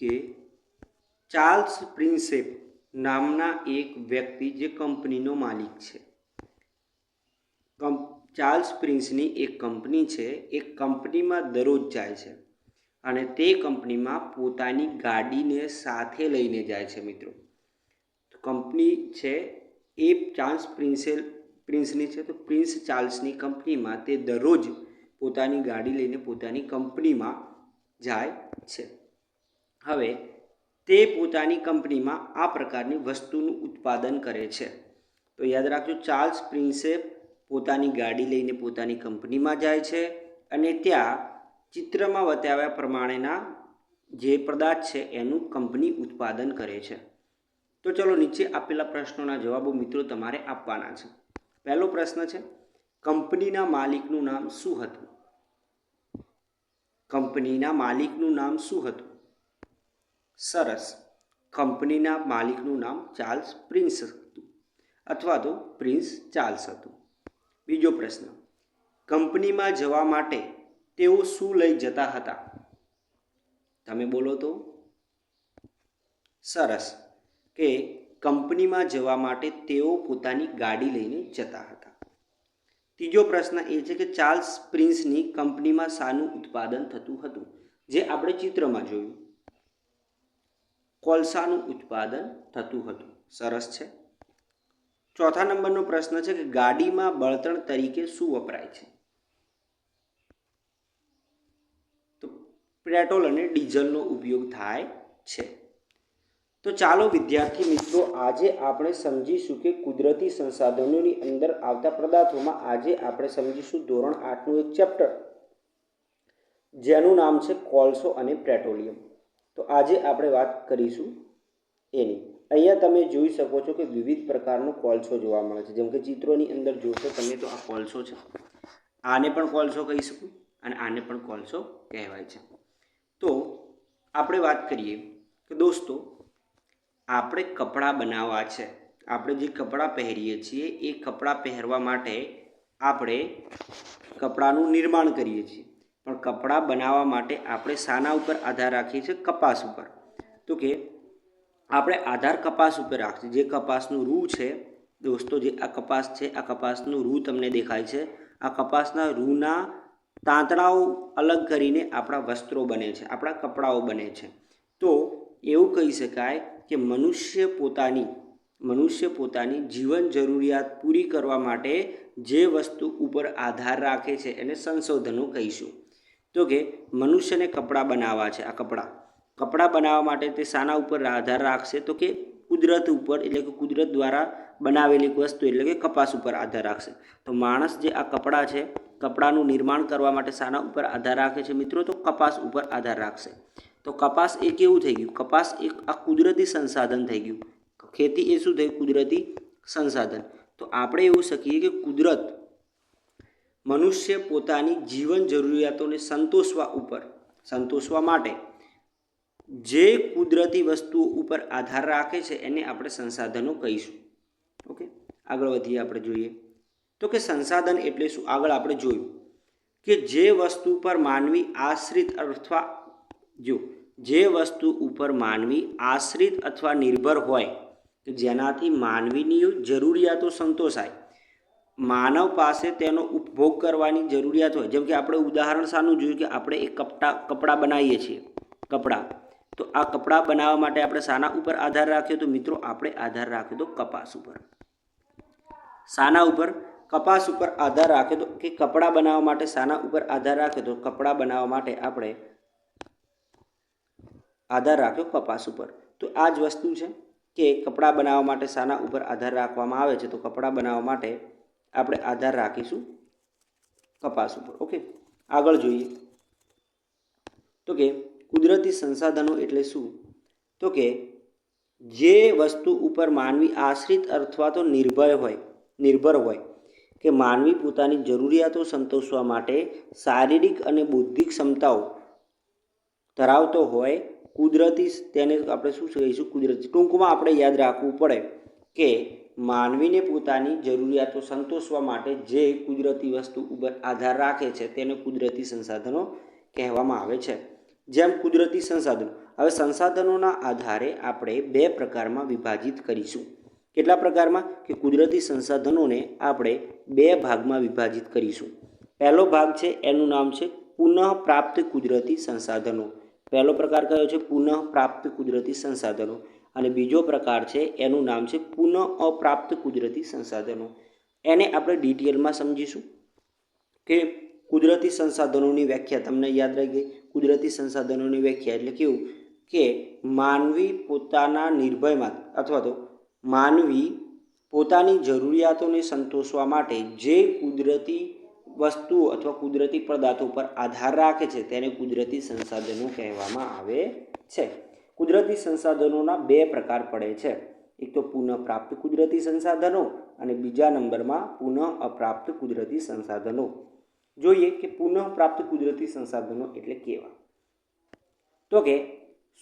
કે ચાર્લ્સ પ્રિન્સેપ નામના એક વ્યક્તિ જે કંપનીનો માલિક છે. ચાર્લ્સ પ્રિન્સની એક કંપની છે. એ કંપનીમાં દરરોજ જાય છે અને તે કંપનીમાં પોતાની ગાડીને સાથે લઈને જાય છે મિત્રો. કંપની છે એ ચાર્લ્સ પ્રિન્સે, પ્રિન્સની છે તો પ્રિન્સ ચાર્લ્સની કંપનીમાં તે દરરોજ પોતાની ગાડી લઈને પોતાની કંપનીમાં જાય છે. હવે તે પોતાની કંપનીમાં આ પ્રકારની વસ્તુનું ઉત્પાદન કરે છે. તો યાદ રાખજો, ચાર્લ્સ પ્રિન્સે પોતાની ગાડી લઈને પોતાની કંપનીમાં જાય છે અને ત્યાં ચિત્રમાં બતાવ્યા પ્રમાણેના જે પદાર્થ છે એનું કંપની ઉત્પાદન કરે છે. તો ચલો નીચે આપેલા પ્રશ્નોના જવાબો મિત્રો તમારે આપવાના છે. પહેલો પ્રશ્ન છે, કંપનીના માલિકનું નામ શું હતું? કંપનીના માલિકનું નામ શું હતું? સરસ. કંપનીના માલિકનું નામ ચાર્લ્સ પ્રિન્સ હતું અથવા તો પ્રિન્સ ચાર્લ્સ હતું. બીજો પ્રશ્ન, કંપનીમાં જવા માટે તેઓ શું લઈ જતા હતા? તમે બોલો તો. સરસ, કે કંપનીમાં જવા માટે તેઓ પોતાની ગાડી લઈને જતા હતા. ત્રીજો પ્રશ્ન એ છે કે ચાર્લ્સ પ્રિન્સની કંપનીમાં શાનું ઉત્પાદન થતું હતું, જે આપણે ચિત્રમાં જોયું. કોલસાનું ઉત્પાદન થતું હતું. સરસ છે. ચોથા નંબરનો પ્રશ્ન છે કે ગાડીમાં બળતણ તરીકે શું વપરાય છે? તો પેટ્રોલ અને ડીઝલનો ઉપયોગ થાય છે. તો ચાલો વિદ્યાર્થી મિત્રો, આજે આપણે સમજીશું કે કુદરતી સંસાધનોની અંદર આવતા પદાર્થોમાં આજે આપણે સમજીશું ધોરણ આઠનું એક ચેપ્ટર, જેનું નામ છે કોલસો અને પેટ્રોલિયમ. તો આજે આપણે વાત કરીશું એની. અહીંયા તમે જોઈ શકો છો કે વિવિધ પ્રકારનો કોલસો જોવા મળે છે. જેમ કે ચિત્રોની અંદર જોશો તમે તો આ કોલસો છે. આને પણ કોલસો કહી શકું અને આને પણ કોલસો કહેવાય છે. તો આપણે વાત કરીએ કે દોસ્તો, આપણે કપડાં બનાવવા છે. આપણે જે કપડાં પહેરીએ છીએ, એ કપડાં પહેરવા માટે આપણે કપડાનું નિર્માણ કરીએ છીએ. પણ કપડાં બનાવવા માટે આપણે શાના ઉપર આધાર રાખીએ છીએ, કપાસ ઉપર. તો કે આપણે આધાર કપાસ ઉપર રાખીએ. જે કપાસનું રૂ છે, દોસ્તો, જે આ કપાસ છે, આ કપાસનું રૂ તમને દેખાય છે. આ કપાસના રૂના તાંતણાઓ અલગ કરીને આપણા વસ્ત્રો બને છે, આપણા કપડાઓ બને છે. તો એવું કહી શકાય કે મનુષ્ય પોતાની મનુષ્ય પોતાની જીવન જરૂરિયાત પૂરી કરવા માટે જે વસ્તુ ઉપર આધાર રાખે છે એને સંશોધનો કહીશું. તો કે મનુષ્યને કપડાં બનાવવા છે, આ કપડાં. કપડાં બનાવવા માટે તે શાના ઉપર આધાર રાખશે તો કે કુદરત ઉપર, એટલે કે કુદરત દ્વારા બનાવેલી વસ્તુ, એટલે કે કપાસ ઉપર આધાર રાખશે. તો માણસ જે આ કપડાં છે, કપડાનું નિર્માણ કરવા માટે શાના ઉપર આધાર રાખે છે મિત્રો, તો કપાસ ઉપર આધાર રાખશે. તો કપાસ એ કેવું થઈ ગયું? કપાસ એક આ કુદરતી સંસાધન થઈ ગયું. ખેતી એ શું થયું કુદરતી સંસાધન. તો આપણે એવું શકીએ કે કુદરત મનુષ્ય પોતાની જીવન જરૂરિયાતોને સંતોષવા ઉપર, સંતોષવા માટે જે કુદરતી વસ્તુઓ ઉપર આધાર રાખે છે એને આપણે સંસાધનો કહીશું. ઓકે? આગળ વધીએ આપણે જોઈએ. તો કે સંસાધન એટલે શું? આગળ આપણે જોયું કે જે વસ્તુ પર માનવી આશ્રિત અથવા જો, જે વસ્તુ ઉપર માનવી આશ્રિત અથવા નિર્ભર હોય, કે જેનાથી માનવીની જરૂરિયાતો સંતોષાય માનવ પાસે તેનો ઉપભોગ કરવાની જરૂરિયાત હોય. જેમ કે આપણે ઉદાહરણ શાનું જોયું કે આપણે એક કપડા કપડાં બનાવીએ છીએ, કપડાં. તો આ કપડાં બનાવવા માટે આપણે શાના ઉપર આધાર રાખ્યો તો મિત્રો આપણે આધાર રાખ્યો તો કપાસ ઉપર. શાના ઉપર કપાસ ઉપર આધાર રાખ્યો તો કે કપડાં બનાવવા માટે શાના ઉપર આધાર રાખ્યો તો કપડાં બનાવવા માટે આપણે આધાર રાખ્યો કપાસ ઉપર. તો આ જ વસ્તુ છે કે કપડાં બનાવવા માટે શાના ઉપર આધાર રાખવામાં આવે છે. તો કપડાં બનાવવા માટે આપણે આધાર રાખીશું કપાસ ઉપર, ઓકે? આગળ જોઈએ. તો કે કુદરતી સંસાધનો એટલે શું? તો કે જે વસ્તુ ઉપર માનવી આશ્રિત અથવા તો નિર્ભય હોય, નિર્ભર હોય, કે માનવી પોતાની જરૂરિયાતો સંતોષવા માટે શારીરિક અને બૌદ્ધિક ક્ષમતાઓ ધરાવતો હોય, કુદરતી તેને આપણે શું કહીશું? કુદરતી ટૂંકમાં આપણે યાદ રાખવું પડે કે માનવીને પોતાની જરૂરિયાતો સંતોષવા માટે જે કુદરતી વસ્તુ ઉપર આધાર રાખે છે, તેને કુદરતી સંસાધનો કહેવામાં આવે છે. જેમ કુદરતી સંસાધનો. હવે સંસાધનોના આધારે આપણે બે પ્રકારમાં વિભાજિત કરીશું. કેટલા પ્રકારમાં? કે કુદરતી સંસાધનોને આપણે બે ભાગમાં વિભાજિત કરીશું. પહેલો ભાગ છે, એનું નામ છે પુનઃ પ્રાપ્ત કુદરતી સંસાધનો. પહેલો પ્રકાર કયો છે? પુનઃ પ્રાપ્ત કુદરતી સંસાધનો. અને બીજો પ્રકાર છે, એનું નામ છે પુનઃ અપ્રાપ્ત કુદરતી સંસાધનો. એને આપણે ડિટેલમાં સમજીશું કે કુદરતી સંસાધનોની વ્યાખ્યા તમને યાદ રહી ગઈ. કુદરતી સંસાધનોની વ્યાખ્યા એટલે કેવું? કે માનવી પોતાના નિર્ભયમાં અથવા તો માનવી પોતાની જરૂરિયાતોને સંતોષવા માટે જે કુદરતી વસ્તુઓ અથવા કુદરતી પદાર્થો પર આધાર રાખે છે, તેને કુદરતી સંસાધનો કહેવામાં આવે છે. કુદરતી સંસાધનોના બે પ્રકાર પડે છે. એક તો પુનઃ પ્રાપ્ત કુદરતી સંસાધનો અને બીજા નંબરમાં પુનઃ અપ્રાપ્ત કુદરતી સંસાધનો. જોઈએ કે પુનઃ પ્રાપ્ત કુદરતી સંસાધનો એટલે કેવા? તો કે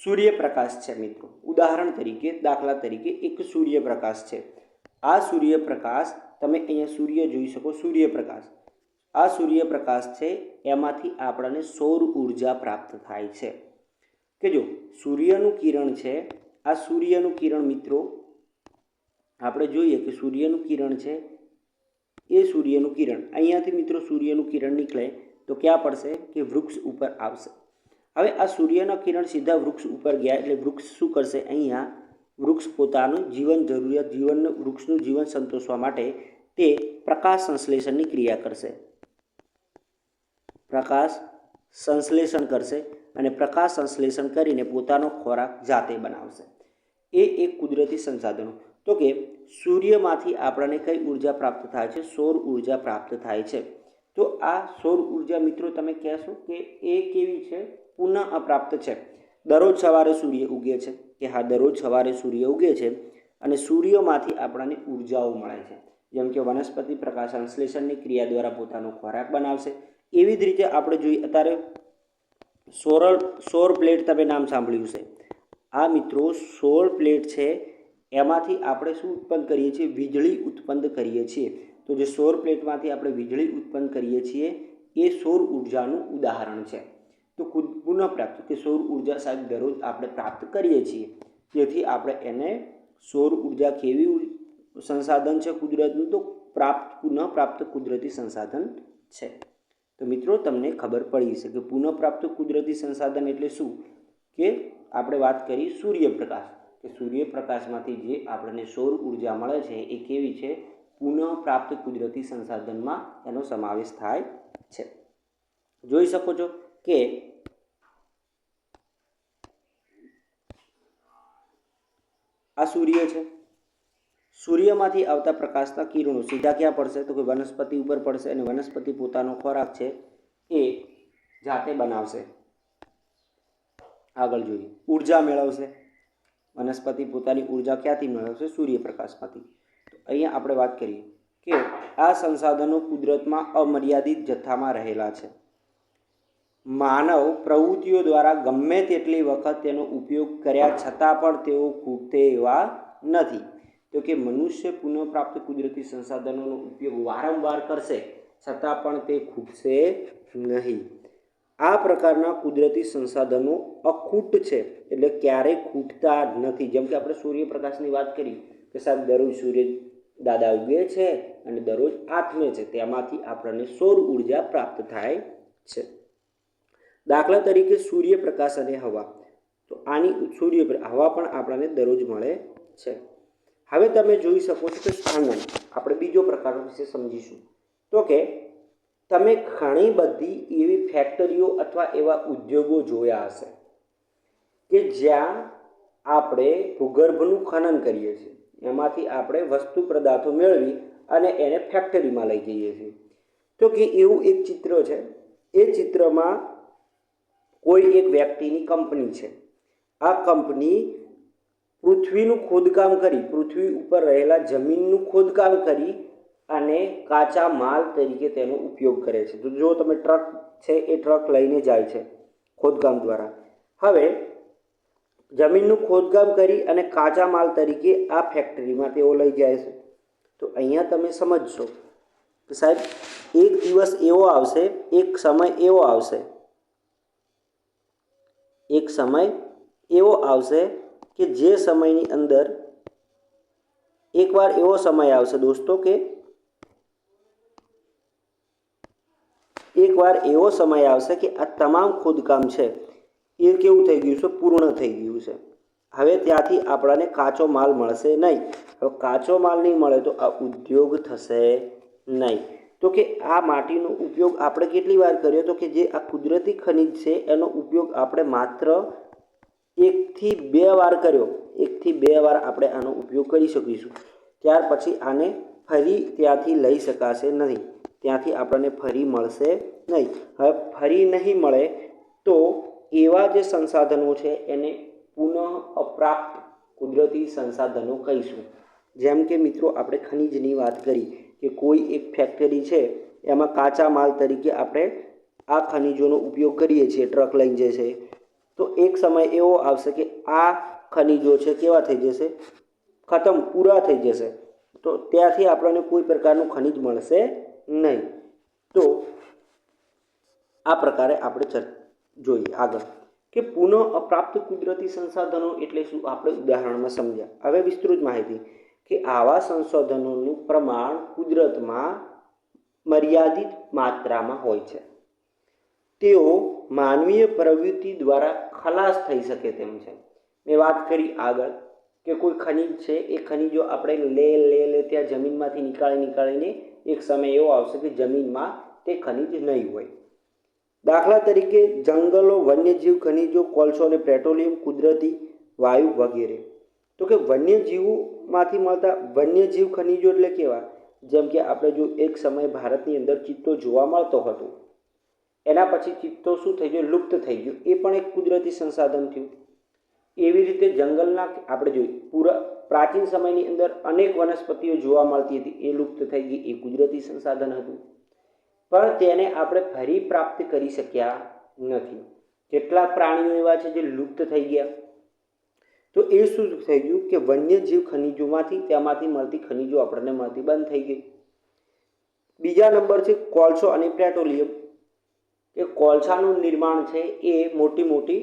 સૂર્યપ્રકાશ છે મિત્રો. ઉદાહરણ તરીકે, દાખલા તરીકે એક સૂર્યપ્રકાશ છે. આ સૂર્યપ્રકાશ તમે અહીંયા સૂર્ય જોઈ શકો, સૂર્યપ્રકાશ. આ સૂર્યપ્રકાશ છે, એમાંથી આપણને સૌર ઊર્જા પ્રાપ્ત થાય છે. કે જો સૂર્યનું કિરણ છે, આ સૂર્યનું કિરણ મિત્રો, આપણે જોઈએ કે સૂર્યનું કિરણ છે, એ સૂર્યનું કિરણ. અહીંયાથી મિત્રો સૂર્યનું કિરણ નીકળે તો ક્યાં પડશે? કે વૃક્ષ ઉપર આવશે. હવે આ સૂર્યના કિરણ સીધા વૃક્ષ ઉપર ગયા એટલે વૃક્ષ શું કરશે? અહીંયા વૃક્ષ પોતાનું જીવન જરૂરિયાત, જીવનનું વૃક્ષનું જીવન સંતોષવા માટે તે પ્રકાશ સંશ્લેષણની ક્રિયા કરશે. પ્રકાશ સંશ્લેષણ કરશે. અને પ્રકાશ સંશ્લેષણ કરીને પોતાનો ખોરાક જાતે બનાવશે. એ એક કુદરતી સંસાધનો. તો કે સૂર્યમાંથી આપણને કઈ ઊર્જા પ્રાપ્ત થાય છે? સૌર ઊર્જા પ્રાપ્ત થાય છે. તો આ સૌર ઊર્જા મિત્રો તમે કહેશો કે એ કેવી છે? પુનઃ અપ્રાપ્ત છે. દરરોજ સવારે સૂર્ય ઉગે છે. કે હા, દરરોજ સવારે સૂર્ય ઉગે છે અને સૂર્યમાંથી આપણને ઉર્જાઓ મળે છે. જેમ કે વનસ્પતિ પ્રકાશ સંશ્લેષણની ક્રિયા દ્વારા પોતાનો ખોરાક બનાવશે. એવી જ રીતે આપણે જોઈએ, અત્યારે સોરલ સૌર પ્લેટ તમે નામ સાંભળ્યું છે. આ મિત્રો સોર પ્લેટ છે, એમાંથી આપણે શું ઉત્પન્ન કરીએ છીએ? વીજળી ઉત્પન્ન કરીએ છીએ. તો જે સૌર પ્લેટમાંથી આપણે વીજળી ઉત્પન્ન કરીએ છીએ, એ સૌર ઉર્જાનું ઉદાહરણ છે. તો પુનઃપ્રાપ્ત, કે સૌર ઊર્જા સાહેબ દરરોજ આપણે પ્રાપ્ત કરીએ છીએ. જેથી આપણે એને સૌર ઊર્જા કેવી સંસાધન છે કુદરતનું? તો પ્રાપ્ત પુનઃ પ્રાપ્ત કુદરતી સંસાધન છે. તો મિત્રો, તમને ખબર પડી છે કે પુનઃપ્રાપ્ત કુદરતી સંસાધન એટલે શું? કે આપણે વાત કરી સૂર્યપ્રકાશ. કે સૂર્યપ્રકાશમાંથી જે આપણને સૌર ઊર્જા મળે છે, એ કેવી છે? પુનઃપ્રાપ્ત કુદરતી સંસાધનમાં એનો સમાવેશ થાય છે. જોઈ શકો છો કે આ સૂર્ય છે. સૂર્યમાંથી આવતા પ્રકાશના કિરણો સીધા ક્યાં પડશે? તો કે વનસ્પતિ ઉપર પડશે અને વનસ્પતિ પોતાનો ખોરાક છે એ જાતે બનાવશે. આગળ જોઈએ. ઊર્જા મેળવશે. વનસ્પતિ પોતાની ઊર્જા ક્યાંથી મેળવશે? સૂર્યપ્રકાશમાંથી. તો અહીંયા આપણે વાત કરીએ કે આ સંસાધનો કુદરતમાં અમર્યાદિત જથ્થામાં રહેલા છે. માનવ પ્રવૃત્તિઓ દ્વારા ગમે તેટલી વખત તેનો ઉપયોગ કર્યા છતાં પણ તેઓ ખૂટે એવા નથી. તો કે મનુષ્ય પુનઃપ્રાપ્ત કુદરતી સંસાધનોનો ઉપયોગ વારંવાર કરશે, છતાં પણ તે ખૂટશે નહીં. આ પ્રકારના કુદરતી સંસાધનો અખૂટ છે, એટલે ક્યારેય ખૂટતા નથી. જેમ કે આપણે સૂર્યપ્રકાશની વાત કરી કે સાહેબ, દરરોજ સૂર્ય દાદા ઉગે છે અને દરરોજ આથમે છે, તેમાંથી આપણને સૌર ઊર્જા પ્રાપ્ત થાય છે. દાખલા તરીકે સૂર્યપ્રકાશ અને હવા. તો આની સૂર્ય હવા પણ આપણને દરરોજ મળે છે. હવે તમે જોઈ શકો છો કે આનંદ આપણે બીજો પ્રકાર વિશે સમજીશું. તો કે તમે ઘણી બધી એવી ફેક્ટરીઓ અથવા એવા ઉદ્યોગો જોયા હશે કે જ્યાં આપણે ભૂગર્ભનું ખનન કરીએ છીએ. એમાંથી આપણે વસ્તુ પદાર્થો મેળવી અને એને ફેક્ટરીમાં લઈ જઈએ છીએ. તો કે એવું એક ચિત્ર છે. એ ચિત્રમાં કોઈ એક વ્યક્તિની કંપની છે. આ કંપની પૃથ્વીનું ખોદકામ કરી, પૃથ્વી ઉપર રહેલા જમીનનું ખોદકામ કરી અને કાચા માલ તરીકે તેનો ઉપયોગ કરે છે. તો જો તમે ટ્રક છે, એ ટ્રક લઈને જાય છે ખોદકામ દ્વારા. હવે જમીનનું ખોદકામ કરી અને કાચા માલ તરીકે આ ફેક્ટરીમાં તેઓ લઈ જાય છે. તો અહીંયા તમે સમજશો કે સાહેબ, એક દિવસ એવો આવશે, એક સમય એવો આવશે. એક સમય એવો આવશે કે જે સમયની અંદર એકવાર એવો સમય આવશે દોસ્તો કે એકવાર એવો સમય આવશે કે આ તમામ ખોદકામ છે એ કેવું થઈ ગયું છે? પૂર્ણ થઈ ગયું છે. હવે ત્યાંથી આપણાને કાચો માલ મળશે નહીં. હવે કાચો માલ નહીં મળે તો આ ઉદ્યોગ થશે નહીં. તો કે આ માટીનો ઉપયોગ આપણે કેટલી વાર કર્યો? તો કે જે આ કુદરતી ખનિજ છે એનો ઉપયોગ આપણે માત્ર એકથી બે વાર કર્યો. એકથી બે વાર આપણે આનો ઉપયોગ કરી શકીશું. ત્યાર પછી આને ફરી ત્યાંથી લઈ શકાશે નહીં. ત્યાંથી આપણને ફરી મળશે નહીં. હવે ફરી નહીં મળે તો એવા જે સંસાધનો છે એને પુનઃ અપ્રાપ્ત કુદરતી સંસાધનો કહીશું. જેમ કે મિત્રો, આપણે ખનિજની વાત કરી કે કોઈ એક ફેક્ટરી છે, એમાં કાચા માલ તરીકે આપણે આ ખનિજોનો ઉપયોગ કરીએ છીએ. ટ્રક લઈને જે છે. તો એક સમય એવો આવશે કે આ ખનિજો છે કેવા થઈ જશે? ખતમ, પૂરા થઈ જશે. તો ત્યાંથી આપણને કોઈ પ્રકારનું ખનિજ મળશે નહીં. તો આ પ્રકારે આપણે જોઈએ આગળ. કે પુનઃ અપ્રાપ્ત કુદરતી સંસાધનો એટલે શું? આપણે ઉદાહરણમાં સમજ્યા. હવે વિસ્તૃત માહિતી. કે આવા સંશોધનોનું પ્રમાણ કુદરતમાં મર્યાદિત માત્રામાં હોય છે. તેઓ માનવીય પ્રવૃત્તિ દ્વારા ખલાસ થઈ શકે તેમ છે. મેં વાત કરી આગળ કે કોઈ ખનિજ છે, એ ખનિજો આપણે લે લે લે ત્યાં જમીનમાંથી નીકાળી, નીકાળીને એક સમય એવો આવશે કે જમીનમાં તે ખનિજ નહીં હોય. દાખલા તરીકે જંગલો, વન્યજીવ ખનિજો, કોલસો અને પેટ્રોલિયમ, કુદરતી વાયુ વગેરે. તો કે વન્યજીવોમાંથી મળતા વન્યજીવ ખનિજો એટલે કેવા? જેમ કે આપણે જો એક સમય ભારતની અંદર ચિત્તો જોવા મળતો હતો એના પછી ચિત્તો શું થઈ ગયો? લુપ્ત થઈ ગયો. એ પણ એક કુદરતી સંસાધન થયું. એવી રીતે જંગલના આપણે જોઈએ, પૂરા પ્રાચીન સમયની અંદર અનેક વનસ્પતિઓ જોવા મળતી હતી. એ લુપ્ત થઈ ગઈ, એ કુદરતી સંસાધન હતું. પણ તેને આપણે ફરી પ્રાપ્ત કરી શક્યા નથી. કેટલા પ્રાણીઓ એવા છે જે લુપ્ત થઈ ગયા? તો એ શું થઈ ગયું કે વન્યજીવ ખનિજોમાંથી તેમાંથી મળતી ખનિજો આપણને મળતી બંધ થઈ ગઈ. બીજા નંબર છે કોલસો અને પેટ્રોલિયમ. કે કોલસાનું નિર્માણ છે એ મોટી મોટી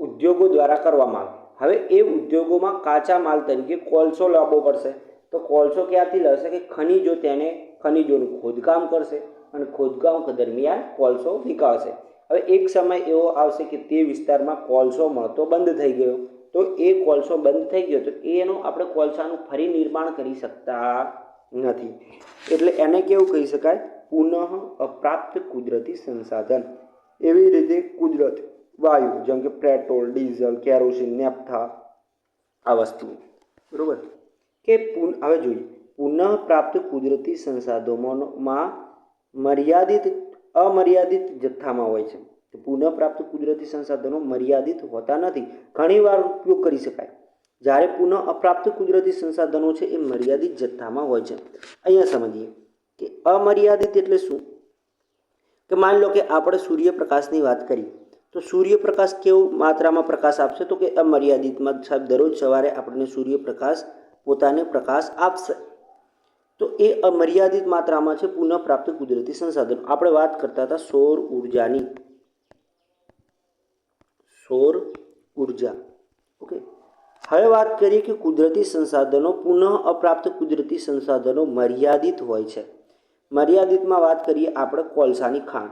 ઉદ્યોગો દ્વારા કરવામાં આવે. હવે એ ઉદ્યોગોમાં કાચા માલ તરીકે કોલસો લાવવો પડશે. તો કોલસો ક્યાંથી લેશે કે ખનિજો તેને ખનિજોનું ખોદકામ કરશે અને ખોદકામ દરમિયાન કોલસો નીકાળશે હવે એક સમય એવો આવશે કે તે વિસ્તારમાં કોલસો મળતો બંધ થઈ ગયો. તો એ કોલસો બંધ થઈ ગયો તો એનો આપણે કોલસાનું ફરી નિર્માણ કરી શકતા નથી. એટલે એને કેવું કહી શકાય? પુનઃ અપ્રાપ્ત કુદરતી સંસાધન. એવી રીતે કુદરત, વાયુ, જેમ કે પેટ્રોલ, ડીઝલ, કેરોસીન, નેપ્થા, આ વસ્તુ. બરાબર? કે પુન, હવે જોઈએ. પુનઃ પ્રાપ્ત કુદરતી સંસાધનોમાં મર્યાદિત, અમર્યાદિત જથ્થામાં હોય છે. પુનઃપ્રાપ્ત કુદરતી સંસાધનો મર્યાદિત હોતા નથી. ઘણીવાર ઉપયોગ કરી શકાય. જ્યારે પુનઃ અપ્રાપ્ત કુદરતી સંસાધનો છે, એ મર્યાદિત જથ્થામાં હોય છે. અહીંયા સમજીએ. કે અમર્યાદિત એટલે શું? કે માની લો કે આપણે સૂર્યપ્રકાશની વાત કરી, તો સૂર્યપ્રકાશ કેવું માત્રામાં પ્રકાશ આપશે? તો કે અમર્યાદિતમાં સાહેબ, દરરોજ સવારે આપણને સૂર્યપ્રકાશ, પોતાને પ્રકાશ આપશે. તો એ અમર્યાદિત માત્રામાં છે, પુનઃપ્રાપ્ત કુદરતી સંસાધનો. આપણે વાત કરતા હતા સૌર ઉર્જાની. સૌર ઊર્જા. ઓકે. હવે વાત કરીએ કે કુદરતી સંસાધનો પુનઃ અપ્રાપ્ત કુદરતી સંસાધનો મર્યાદિત હોય છે. મર્યાદિતમાં વાત કરીએ આપણે કોલસાની ખાણ.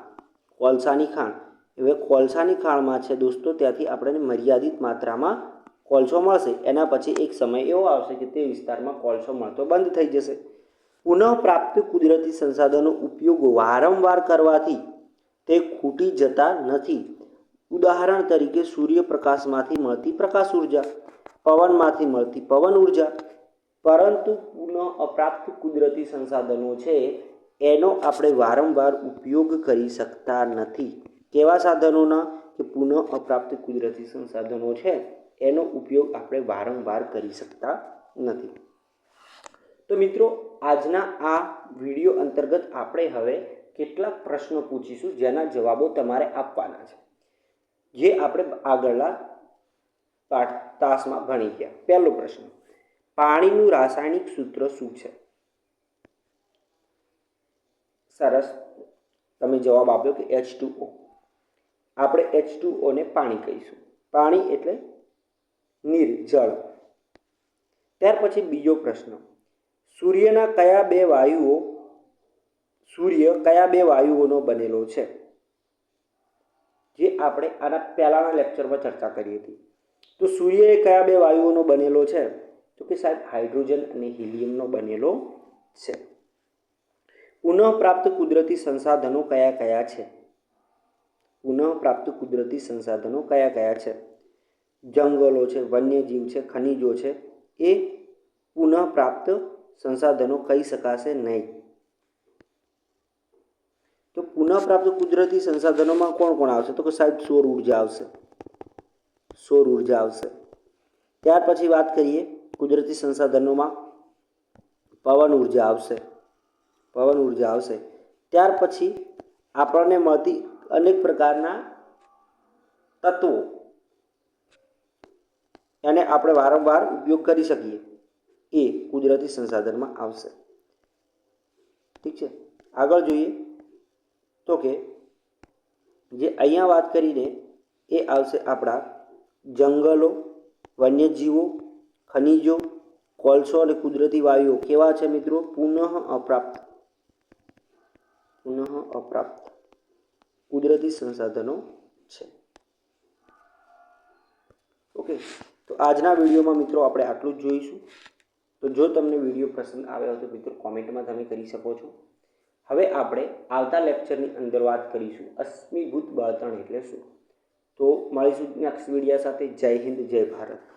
કોલસાની ખાણ. હવે કોલસાની ખાણમાં છે દોસ્તો, ત્યાંથી આપણને મર્યાદિત માત્રામાં કોલસો મળશે. એના પછી એક સમય એવો આવશે કે તે વિસ્તારમાં કોલસો મળતો બંધ થઈ જશે. પુનઃપ્રાપ્ત કુદરતી સંસાધનો ઉપયોગ વારંવાર કરવાથી તે ખૂટી જતા નથી. ઉદાહરણ તરીકે સૂર્યપ્રકાશમાંથી મળતી પ્રકાશ ઊર્જા, પવનમાંથી મળતી પવન ઊર્જા. પરંતુ પુનઃ અપ્રાપ્ત કુદરતી સંસાધનો છે એનો આપણે વારંવાર ઉપયોગ કરી શકતા નથી. કેવા સાધનોના કે પુનઃ અપ્રાપ્ત કુદરતી સંસાધનો છે, એનો ઉપયોગ આપણે વારંવાર કરી શકતા નથી. તો મિત્રો, આજના આ વીડિયો અંતર્ગત આપણે હવે કેટલાક પ્રશ્નો પૂછીશું, જેના જવાબો તમારે આપવાના છે. જે આપણે આગળના પાઠ તાસમાં ભણી ગયા. પહેલો પ્રશ્ન, પાણીનું રાસાયણિક સૂત્ર શું છે? સરસ. તમે જવાબ આપ્યો કે એચ ટુ ઓ આપણે એચ ટુ ઓને પાણી કહીશું. પાણી એટલે નીર, જળ. ત્યાર પછી બીજો પ્રશ્ન. સૂર્યના કયા બે વાયુઓ, સૂર્ય કયા બે વાયુઓનો બનેલો છે? જે આપણે આના પહેલાંના લેક્ચરમાં ચર્ચા કરી હતી. તો સૂર્ય એ કયા બે વાયુઓનો બનેલો છે? તો કે સાહેબ, હાઇડ્રોજન અને હિલિયમનો બનેલો છે. પુનઃપ્રાપ્ત કુદરતી સંસાધનો કયા કયા છે? પુનઃપ્રાપ્ત કુદરતી સંસાધનો કયા કયા છે? જંગલો છે, વન્યજીવ છે, ખનિજો છે, એ પુનઃપ્રાપ્ત સંસાધનો કહી શકાશે નહીં. તો પુનઃપ્રાપ્ત કુદરતી સંસાધનોમાં કોણ કોણ આવશે? તો કે સાહેબ, સૌર ઊર્જા આવશે. સૌર ઊર્જા આવશે. ત્યાર પછી વાત કરીએ કુદરતી સંસાધનોમાં પવન ઊર્જા આવશે. પવન ઊર્જા આવશે. ત્યાર પછી આપણને મળતી અનેક પ્રકારના તત્વો એને આપણે વારંવાર ઉપયોગ કરી શકીએ. એ કુદરતી સંસાધનમાં આવશે. ઠીક છે? આગળ જોઈએ તો કે જે અહીંયા વાત કરીને એ આવશે આપણા જંગલો, વન્યજીવો, ખનિજો, કોલસો અને કુદરતી વાયુઓ. કેવા છે મિત્રો? પુનઃ અપ્રાપ્ત પુનઃ અપ્રાપ્ત કુદરતી સંસાધનો છે. ઓકે તો આજના વિડીયોમાં મિત્રો આપણે આટલું જ જોઈશું. તો જો તમને વીડિયો પસંદ આવ્યો તો મિત્રો કોમેન્ટમાં તમે કરી શકો છો. હવે આપણે આવતા લેક્ચરની અંદર વાત કરીશું અશ્મિભૂત બળતણ એટલે શું? તો મળીશું નેક્સ્ટ વિડીયા સાથે જય હિન્દ, જય ભારત.